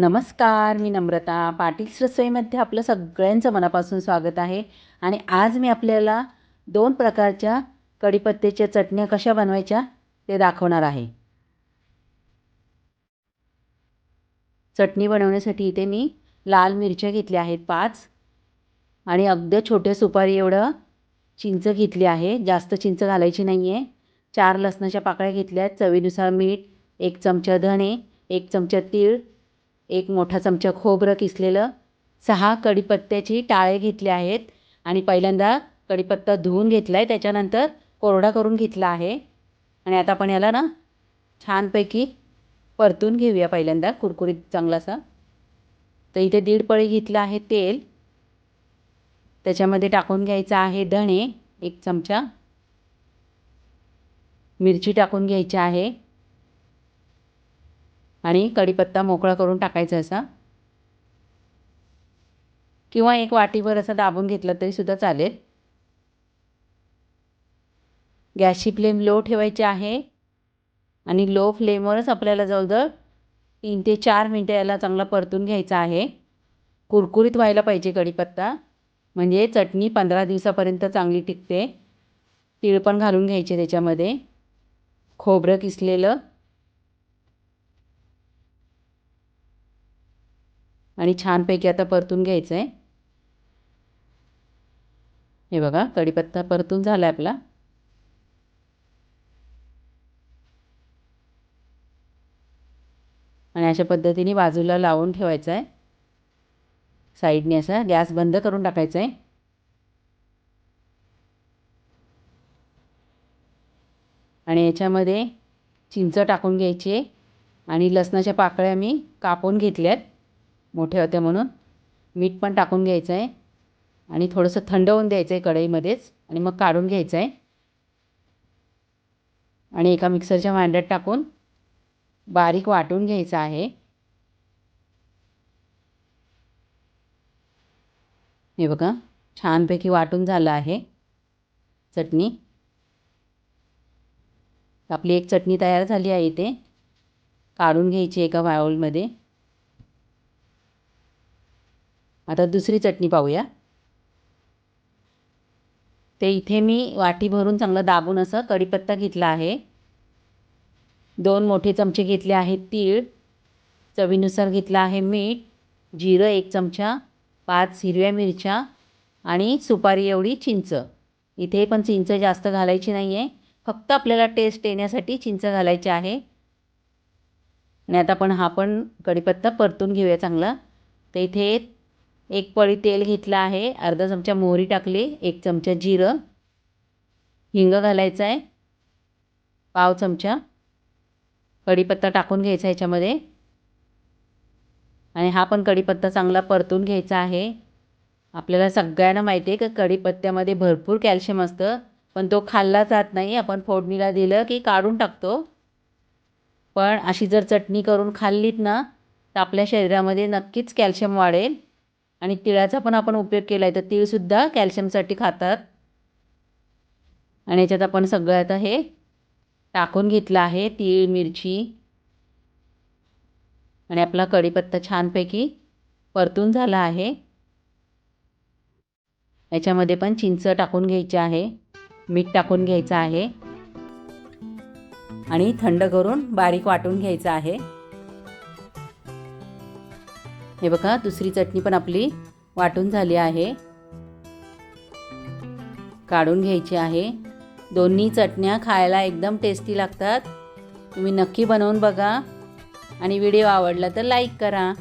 नमस्कार मी नम्रता. पाटील रसोईमध्ये आपलं सगळ्यांचं मनापासून स्वागत आहे. आणि आज मी आपल्याला दोन प्रकारच्या कढीपत्त्याच्या चटण्या कशा बनवायच्या ते दाखवणार आहे. चटणी बनवण्यासाठी इथे मी लाल मिरच्या घेतल्या आहेत पाच. आणि अगदी छोट्या सुपारी एवढं चिंच घेतली आहे. जास्त चिंच घालायची नाही आहे चार लसणाच्या पाकळ्या घेतल्या आहेत. चवीनुसार मीठ एक चमचा धणे एक चमचा तीळ एक मोठा चमचा खोबरं किसलेलं सहा कढीपत्त्याची टाळे घेतले आहेत आणि पहिल्यांदा कढीपत्ता धुवून घेतला आहे त्याच्यानंतर कोरडा करून घेतला आहे. आणि आता आपण याला ना छानपैकी परतून घेऊया पहिल्यांदा कुरकुरीत चांगलासा. तर इथे दीड पळी घेतलं आहे तेल. त्याच्यामध्ये टाकून घ्यायचं आहे धणे एक चमचा. मिरची टाकून घ्यायची आहे. आणि कढीपत्ता मोकळा करून टाकायचा असा. किंवा एक वाटीभर असं दाबून घेतलं तरीसुद्धा चालेल. गॅसची फ्लेम लो ठेवायची आहे. आणि लो फ्लेमवरच आपल्याला जवळजवळ तीन ते चार मिनटं याला चांगला परतून घ्यायचा आहे. कुरकुरीत व्हायला पाहिजे कढीपत्ता. म्हणजे चटणी पंधरा दिवसापर्यंत चांगली टिकते. तीळ पण घालून घ्यायचे त्याच्यामध्ये. खोबरं किसलेलं. आणि छानपैकी आता परतून घ्यायचं आहे हे बघा कढीपत्ता परतून झाला आहे आपला. आणि अशा पद्धतीने बाजूला लावून ठेवायचं आहे साईडने असा गॅस बंद करून टाकायचा आहे आणि याच्यामध्ये चिंच टाकून घ्यायची आणि लसणाच्या पाकळ्या मी कापून घेतल्यात. मोठ्या होत्या म्हणून. मीठ पण टाकून घ्यायचं आहे आणि थोडंसं थंड होऊन द्यायचं आहे कढईमध्येच. आणि मग काढून घ्यायचं आहे आणि एका मिक्सरच्या भांड्यात टाकून बारीक वाटून घ्यायचं आहे. हे बघा छानपैकी वाटून झालं आहे. चटणी. आपली एक चटणी तयार झाली आहे इथे. काढून घ्यायची एका बाउलमध्ये. आता दुसरी चटणी पाहूया. ते इथे मी वाटी भरून चांगलं दाबून असं कढीपत्ता घेतला आहे. दोन मोठे चमचे घेतले आहेत तीळ. चवीनुसार घेतला आहे मीठ जिरं एक चमचा पाच हिरव्या मिरच्या आणि सुपारी एवढी चिंच. इथे पण चिंच जास्त घालायची नाही आहे फक्त आपल्याला टेस्ट येण्यासाठी चिंच घालायची आहे. आणि आता आपण हा पण कढीपत्ता परतून घेऊया चांगला. तर इथे एक पळी तेल घेतलं आहे. अर्धा चमचा मोहरी टाकली. एक चमचा जिरं. हिंग घालायचं आहे. पाव चमचा. कढीपत्ता टाकून घ्यायचा ह्याच्यामध्ये आणि हा पण कढीपत्ता चांगला परतून घ्यायचा आहे. आपल्याला सगळ्यांना माहिती आहे की कढीपत्त्यामध्ये भरपूर कॅल्शियम असतं. पण तो खाल्ला जात नाही. आपण फोडणीला दिलं की काढून टाकतो. पण अशी जर चटणी करून खाल्लीत ना तर आपल्या शरीरामध्ये नक्कीच कॅल्शियम वाढेल. आणि तिळाचा पण आपण उपयोग केला आहे तर तीळसुद्धा कॅल्शियमसाठी खातात. आणि याच्यात आपण सगळं आता हे टाकून घेतलं आहे तीळ मिरची. आणि आपला कढीपत्ता छानपैकी परतून झाला आहे. याच्यामध्ये पण चिंच टाकून घ्यायची आहे मीठ टाकून घ्यायचं आहे. आणि थंड करून बारीक वाटून घ्यायचं आहे. हे बघा दुसरी चटणी पण आपली वाटून झाली आहे. काढून घ्यायची आहे. दोन्ही चटण्या खायला एकदम टेस्टी लागतात. तुम्ही नक्की बनवून बघा. आणि व्हिडिओ आवडला तर लाईक करा.